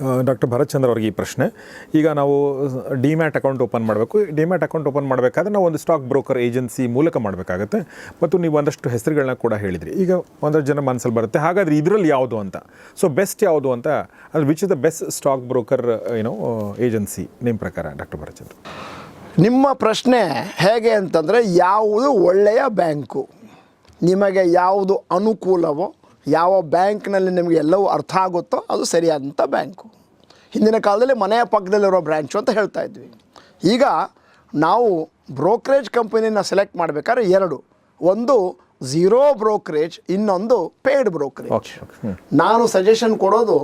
Doctor Bharat ಚಂದ್ರ ಅವ್ರಿಗೆ ಈ ಪ್ರಶ್ನೆ. ಈಗ ನಾವು ಡಿಮ್ಯಾಟ್ ಅಕೌಂಟ್ ಓಪನ್ ಮಾಡಬೇಕು. ಡಿಮ್ಯಾಟ್ ಅಕೌಂಟ್ ಓಪನ್ ಮಾಡಬೇಕಾದ್ರೆ ನಾವು ಒಂದು ಸ್ಟಾಕ್ ಬ್ರೋಕರ್ ಏಜೆನ್ಸಿ ಮೂಲಕ ಮಾಡಬೇಕಾಗತ್ತೆ. ಮತ್ತು ನೀವು ಒಂದಷ್ಟು ಹೆಸರುಗಳನ್ನ ಕೂಡ ಹೇಳಿದ್ರಿ. ಈಗ ಒಂದಷ್ಟು ಜನ ಮನಸ್ಸಲ್ಲಿ ಬರುತ್ತೆ. ಹಾಗಾದರೆ ಇದರಲ್ಲಿ ಯಾವುದು ಅಂತ? ಸೊ ಬೆಸ್ಟ್ ಯಾವುದು ಅಂತ? ಅದು which is the best stock broker ಏನೋ ಏಜೆನ್ಸಿ? ನಿಮ್ಮ ಪ್ರಕಾರ ಡಾಕ್ಟರ್ ಭರತ್ ಚಂದ್ರ ನಿಮ್ಮ ಪ್ರಶ್ನೆ ಹೇಗೆ ಅಂತಂದರೆ, ಯಾವುದು ಒಳ್ಳೆಯ ಬ್ಯಾಂಕು? ನಿಮಗೆ ಯಾವುದು ಅನುಕೂಲವೋ ಯಾವ ಬ್ಯಾಂಕ್ನಲ್ಲಿ ನಿಮಗೆ ಎಲ್ಲವೂ ಅರ್ಥ ಆಗುತ್ತೋ ಅದು ಸರಿಯಾದಂಥ ಬ್ಯಾಂಕು. ಹಿಂದಿನ ಕಾಲದಲ್ಲಿ ಮನೆಯ ಪಕ್ಕದಲ್ಲಿರೋ ಬ್ರ್ಯಾಂಚು ಅಂತ ಹೇಳ್ತಾ ಇದ್ವಿ. ಈಗ ನಾವು ಬ್ರೋಕ್ರೇಜ್ ಕಂಪನಿನ ಸೆಲೆಕ್ಟ್ ಮಾಡಬೇಕಾದ್ರೆ ಎರಡು. ಒಂದು ಝೀರೋ ಬ್ರೋಕರೇಜ್ ಇನ್ನೊಂದು ಪೇಯ್ಡ್ ಬ್ರೋಕರೇಜ್. ನಾನು ಸಜೆಷನ್ ಕೊಡೋದು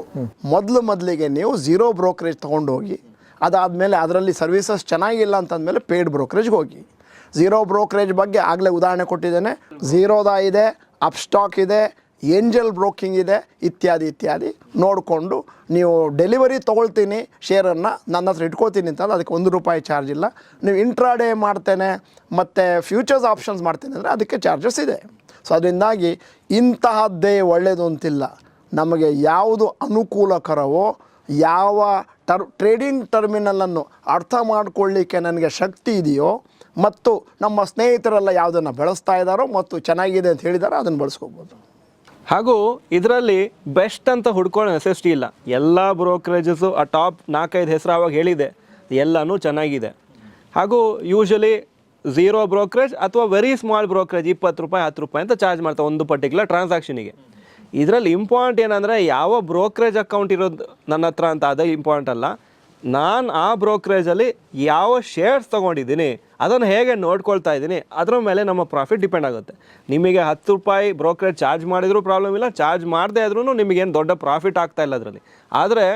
ಮೊದಲು ಮೊದಲಿಗೆ ನೀವು ಝೀರೋ ಬ್ರೋಕರೇಜ್ ತೊಗೊಂಡು ಹೋಗಿ ಅದಾದಮೇಲೆ ಅದರಲ್ಲಿ ಸರ್ವಿಸಸ್ ಚೆನ್ನಾಗಿಲ್ಲ ಅಂತಂದಮೇಲೆ ಪೇಯ್ಡ್ ಬ್ರೋಕರೇಜ್ಗೆ ಹೋಗಿ. ಝೀರೋ ಬ್ರೋಕರೇಜ್ ಬಗ್ಗೆ ಆಗಲೇ ಉದಾಹರಣೆ ಕೊಟ್ಟಿದ್ದೇನೆ. ಝೀರೋದ ಇದೆ ಅಪ್ಸ್ಟಾಕ್ ಇದೆ ಏಂಜಲ್ ಬ್ರೋಕಿಂಗ್ ಇದೆ, ಇತ್ಯಾದಿ ಇತ್ಯಾದಿ. ನೋಡಿಕೊಂಡು ನೀವು ಡೆಲಿವರಿ ತೊಗೊಳ್ತೀನಿ ಶೇರನ್ನು, ನನ್ನ ಹತ್ರ ಇಟ್ಕೋತೀನಿ ಅಂತಂದ್ರೆ ಅದಕ್ಕೆ ಒಂದು ರೂಪಾಯಿ ಚಾರ್ಜ್ ಇಲ್ಲ. ನೀವು ಇಂಟ್ರಾ ಡೇ ಮಾಡ್ತೇನೆ, ಮತ್ತು ಫ್ಯೂಚರ್ಸ್ ಆಪ್ಷನ್ಸ್ ಮಾಡ್ತೇನೆ ಅಂದರೆ ಅದಕ್ಕೆ ಚಾರ್ಜಸ್ ಇದೆ. ಸೊ ಅದರಿಂದಾಗಿ ಇಂತಹದ್ದೇ ಒಳ್ಳೆಯದು ಅಂತಿಲ್ಲ. ನಮಗೆ ಯಾವುದು ಅನುಕೂಲಕರವೋ, ಯಾವ ಟರ್, ಟ್ರೇಡಿಂಗ್ ಟರ್ಮಿನಲನ್ನು ಅರ್ಥ ಮಾಡಿಕೊಳ್ಳಿಕ್ಕೆ ನನಗೆ ಶಕ್ತಿ ಇದೆಯೋ, ಮತ್ತು ನಮ್ಮ ಸ್ನೇಹಿತರೆಲ್ಲ ಯಾವುದನ್ನು ಬೆಳೆಸ್ತಾ ಇದ್ದಾರೋ ಮತ್ತು ಚೆನ್ನಾಗಿದೆ ಅಂತ ಹೇಳಿದಾರೋ ಅದನ್ನು ಬಳಸ್ಕೋಬೋದು. ಹಾಗೂ ಇದರಲ್ಲಿ ಬೆಸ್ಟ್ ಅಂತ ಹುಡ್ಕೊಳ್ಳೋ ನೆಸೆಸಿಟಿ ಇಲ್ಲ. ಎಲ್ಲ ಬ್ರೋಕರೇಜಸ್ಸು ಆ ಟಾಪ್ ನಾಲ್ಕೈದು ಹೆಸರು ಆವಾಗ ಹೇಳಿದೆ, ಎಲ್ಲನೂ ಚೆನ್ನಾಗಿದೆ. ಹಾಗೂ ಯೂಶಲಿ ಝೀರೋ ಬ್ರೋಕರೇಜ್ ಅಥವಾ ವೆರಿ ಸ್ಮಾಲ್ ಬ್ರೋಕರೇಜ್ ಇಪ್ಪತ್ತು ರೂಪಾಯಿ, ಹತ್ತು ರೂಪಾಯಿ ಅಂತ ಚಾರ್ಜ್ ಮಾಡ್ತಾ ಒಂದು ಪರ್ಟಿಕ್ಯುಲರ್ ಟ್ರಾನ್ಸಾಕ್ಷನಿಗೆ ಇದರಲ್ಲಿ ಇಂಪಾರ್ಟೆಂಟ್ ಏನಂದರೆ ಯಾವ ಬ್ರೋಕರೇಜ್ ಅಕೌಂಟ್ ಇರೋದು ನನ್ನ ಹತ್ರ ಅಂತ ಅದೇ ಇಂಪಾರ್ಟೆಂಟ್ ಅಲ್ಲ. ನಾನು ಆ ಬ್ರೋಕರೇಜಲ್ಲಿ ಯಾವ ಶೇರ್ಸ್ ತೊಗೊಂಡಿದ್ದೀನಿ ಅದನ್ನು ಹೇಗೆ ನೋಡ್ಕೊಳ್ತಾ ಇದ್ದೀನಿ, ಅದರ ಮೇಲೆ ನಮ್ಮ ಪ್ರಾಫಿಟ್ ಡಿಪೆಂಡ್ ಆಗುತ್ತೆ. ನಿಮಗೆ ಹತ್ತು ರೂಪಾಯಿ ಬ್ರೋಕರೇಜ್ ಚಾರ್ಜ್ ಮಾಡಿದರೂ ಪ್ರಾಬ್ಲಮ್ ಇಲ್ಲ ಚಾರ್ಜ್ ಮಾಡದೇ ಆದ್ರೂ ನಿಮಗೇನು ದೊಡ್ಡ ಪ್ರಾಫಿಟ್ ಆಗ್ತಾ ಇಲ್ಲ ಅದರಲ್ಲಿ. ಆದರೆ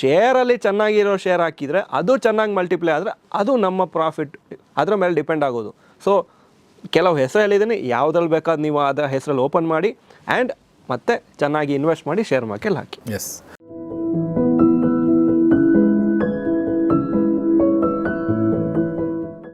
ಶೇರಲ್ಲಿ ಚೆನ್ನಾಗಿರೋ ಶೇರ್ ಹಾಕಿದರೆ ಅದು ಚೆನ್ನಾಗಿ ಮಲ್ಟಿಪ್ಲೈ ಆದರೆ ಅದು ನಮ್ಮ ಪ್ರಾಫಿಟ್ ಅದರ ಮೇಲೆ ಡಿಪೆಂಡ್ ಆಗೋದು. ಸೊ ಕೆಲವು ಹೆಸರು ಹೇಳಿದ್ದೀನಿ ಯಾವುದ್ರಲ್ಲಿ ಬೇಕಾದ ನೀವು ಅದರ ಹೆಸರಲ್ಲಿ ಓಪನ್ ಮಾಡಿ ಆ್ಯಂಡ್ ಮತ್ತೆ ಚೆನ್ನಾಗಿ ಇನ್ವೆಸ್ಟ್ ಮಾಡಿ ಶೇರ್ ಮಾರ್ಕೆಟ್ ಹಾಕಿ. ಎಸ್